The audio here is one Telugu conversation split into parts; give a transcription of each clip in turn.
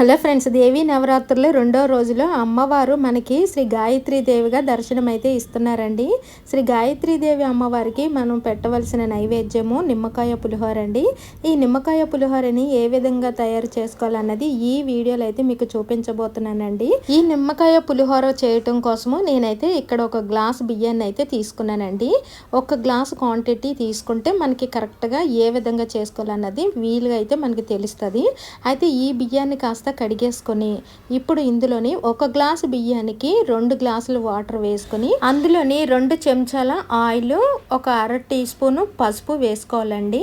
హలో ఫ్రెండ్స్ దేవి నవరాత్రులు రెండో రోజులో అమ్మవారు మనకి శ్రీ దేవిగా దర్శనం అయితే ఇస్తున్నారండి. శ్రీ దేవి అమ్మవారికి మనం పెట్టవలసిన నైవేద్యము నిమ్మకాయ పులిహోర అండి ఈ నిమ్మకాయ పులిహోరని ఏ విధంగా తయారు చేసుకోవాలన్నది ఈ వీడియోలో అయితే మీకు చూపించబోతున్నానండి. ఈ నిమ్మకాయ పులిహోర చేయటం కోసము నేనైతే ఇక్కడ ఒక గ్లాస్ బియ్యాన్ని అయితే తీసుకున్నానండి. ఒక గ్లాస్ క్వాంటిటీ తీసుకుంటే మనకి కరెక్ట్గా ఏ విధంగా చేసుకోవాలన్నది వీలుగా అయితే మనకి తెలుస్తుంది. అయితే ఈ బియ్యాన్ని కాస్త కడిగేసుకొని ఇప్పుడు ఇందులోని ఒక గ్లాసు బియ్యానికి రెండు గ్లాసులు వాటర్ వేసుకొని అందులోని రెండు చెంచాల ఆయిల్ ఒక అర టీ స్పూన్ పసుపు వేసుకోవాలండి.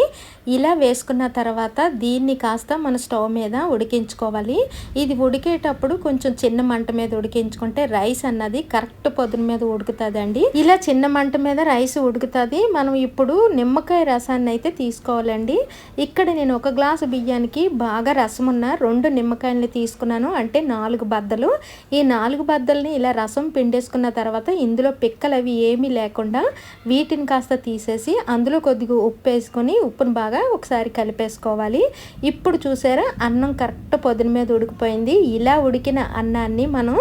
ఇలా వేసుకున్న తర్వాత దీన్ని కాస్త మన స్టవ్ మీద ఉడికించుకోవాలి. ఇది ఉడికేటప్పుడు కొంచెం చిన్న మంట మీద ఉడికించుకుంటే రైస్ అన్నది కరెక్ట్ పొద్దున మీద ఉడుకుతుందండి. ఇలా చిన్న మంట మీద రైస్ ఉడుకుతుంది. మనం ఇప్పుడు నిమ్మకాయ రసాన్ని అయితే తీసుకోవాలండి. ఇక్కడ నేను ఒక గ్లాసు బియ్యానికి బాగా రసం ఉన్న రెండు నిమ్మకాయలు తీసుకున్నాను. అంటే నాలుగు బద్దలు. ఈ నాలుగు బద్దల్ని ఇలా రసం పిండేసుకున్న తర్వాత ఇందులో పిక్కలు అవి ఏమీ లేకుండా వీటిని కాస్త తీసేసి అందులో కొద్దిగా ఉప్పు వేసుకొని ఉప్పును బాగా ఒకసారి కలిపేసుకోవాలి. ఇప్పుడు చూసారా అన్నం కరెక్ట్ పొద్దున మీద ఉడికిపోయింది. ఇలా ఉడికిన అన్నాన్ని మనం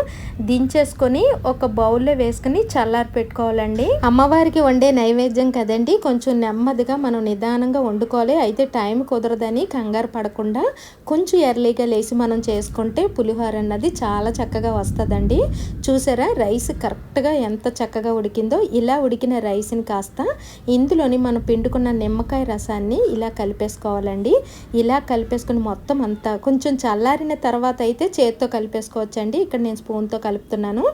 దించేసుకొని ఒక బౌల్లో వేసుకుని చల్లారి పెట్టుకోవాలండి. అమ్మవారికి వండే నైవేద్యం కదండి కొంచెం నెమ్మదిగా మనం నిదానంగా వండుకోవాలి. అయితే టైం కుదరదని కంగారు పడకుండా కొంచెం ఎర్లీగా లేచి మనం చేసుకుంటే పులిహోర అన్నది చాలా చక్కగా వస్తుందండి. చూసారా? రైస్ కరెక్ట్గా ఎంత చక్కగా ఉడికిందో ఇలా ఉడికిన రైస్ని కాస్త ఇందులోని మనం పిండుకున్న నిమ్మకాయ రసాన్ని ఇలా కలిపేసుకోవాలండి. ఇలా కలిపేసుకుని మొత్తం అంతా కొంచెం చల్లారిన తర్వాత అయితే చేత్తో కలిపేసుకోవచ్చండి. ఇక్కడ నేను స్పూన్తో కలుపుతున్నాను.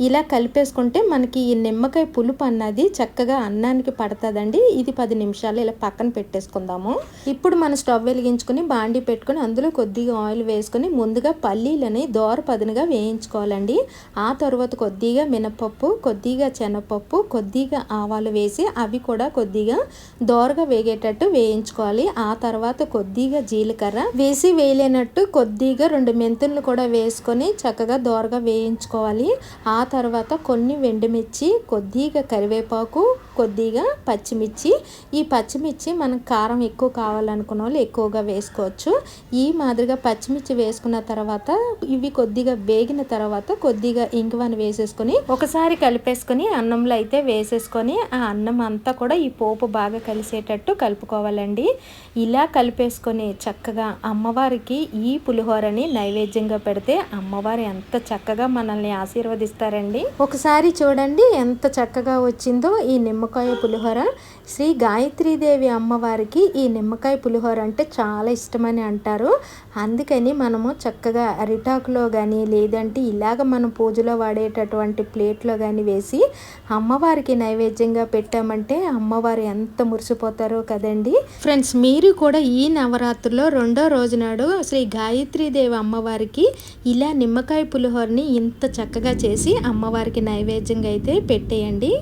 ఇలా కలిపేసుకుంటే మనకి ఈ నిమ్మకాయ పులుపు అన్నది చక్కగా అన్నానికి పడుతుందండి. ఇది పది నిమిషాలు ఇలా పక్కన పెట్టేసుకుందాము. ఇప్పుడు మనం స్టవ్ వెలిగించుకొని బాండి పెట్టుకొని అందులో కొద్దిగా ఆయిల్ వేసుకొని ముందుగా పల్లీలని దోర పదునుగా వేయించుకోవాలండి. ఆ తర్వాత కొద్దిగా మినపప్పు కొద్దిగా శనగపప్పు కొద్దిగా ఆవాలు వేసి అవి కూడా కొద్దిగా దోరగా వేగేటట్టు వేయించుకోవాలి. ఆ తర్వాత కొద్దిగా జీలకర్ర వేసి వేయలేనట్టు కొద్దిగా రెండు మెంతులను కూడా వేసుకొని చక్కగా దోరగా వేయించుకోవాలి. ఆ తర్వాత కొన్ని వెండిమిర్చి కొద్దిగా కరివేపాకు కొద్దిగా పచ్చిమిర్చి. ఈ పచ్చిమిర్చి మనకు కారం ఎక్కువ కావాలనుకున్న వాళ్ళు ఎక్కువగా వేసుకోవచ్చు. ఈ మాదిరిగా పచ్చిమిర్చి వేసుకున్న తర్వాత ఇవి కొద్దిగా వేగిన తర్వాత కొద్దిగా ఇంగువని వేసేసుకొని ఒకసారి కలిపేసుకొని అన్నంలో అయితే వేసేసుకొని ఆ అన్నం అంతా కూడా ఈ పోపు బాగా కలిసేటట్టు కలుపుకోవాలండి. ఇలా కలిపేసుకొని చక్కగా అమ్మవారికి ఈ పులిహోరని నైవేద్యంగా పెడితే అమ్మవారు ఎంత చక్కగా మనల్ని ఆశీర్వదిస్తారండి. ఒకసారి చూడండి ఎంత చక్కగా వచ్చిందో ఈ నిమ్మ నిమ్మకాయ పులిహోర. శ్రీ గాయత్రీదేవి అమ్మవారికి ఈ నిమ్మకాయ పులిహోర అంటే చాలా ఇష్టమని అంటారు. అందుకని మనము చక్కగా అరిటాకులో కానీ లేదంటే ఇలాగ మనం పూజలో వాడేటటువంటి ప్లేట్లో కానీ వేసి అమ్మవారికి నైవేద్యంగా పెట్టామంటే అమ్మవారు ఎంత మురిసిపోతారో కదండి. ఫ్రెండ్స్ మీరు కూడా ఈ నవరాత్రిలో రెండో రోజు నాడు శ్రీ గాయత్రీదేవి అమ్మవారికి ఇలా నిమ్మకాయ పులిహోరని ఇంత చక్కగా చేసి అమ్మవారికి నైవేద్యంగా అయితే పెట్టేయండి.